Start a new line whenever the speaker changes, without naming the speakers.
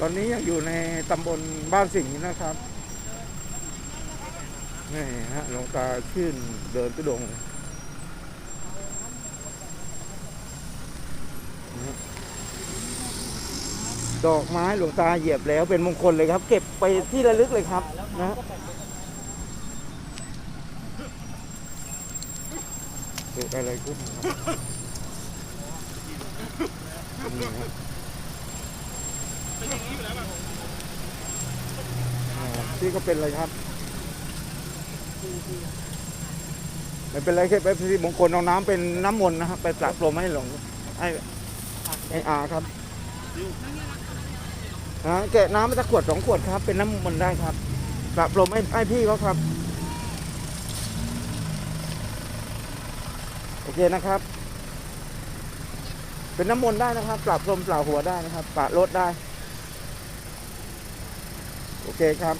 ตอนนี้ยังอยู่ในตำบลบ้านสิงห์นะครับนี่ฮะหลวงตาชื่นเดินตุดงดอกไม้หลวงตาเหยียบแล้วเป็นมงคลเลยครับ เก็บไปที่ระลึกเลยครับนะฮะเกิดอะไรขึ้นครับนี่ฮะ อ่า พี่ก็เป็นอะไรครับ ไม่เป็นไรแค่ไปสิริมงคลเอาน้ำเป็นน้ำมนต์นะครับ ไปประพรมให้หลวงให้ไออาครับฮะแกะน้ำมาสักขวดสองขวดครับ เป็นน้ำมนต์ได้ครับประพรมให้ให้พี่เขาครับ โอเคนะครับ เป็นน้ำมนต์ได้นะครับปรับพรมเปล่าหัวได้นะครับปะรถได้ โอเคครับ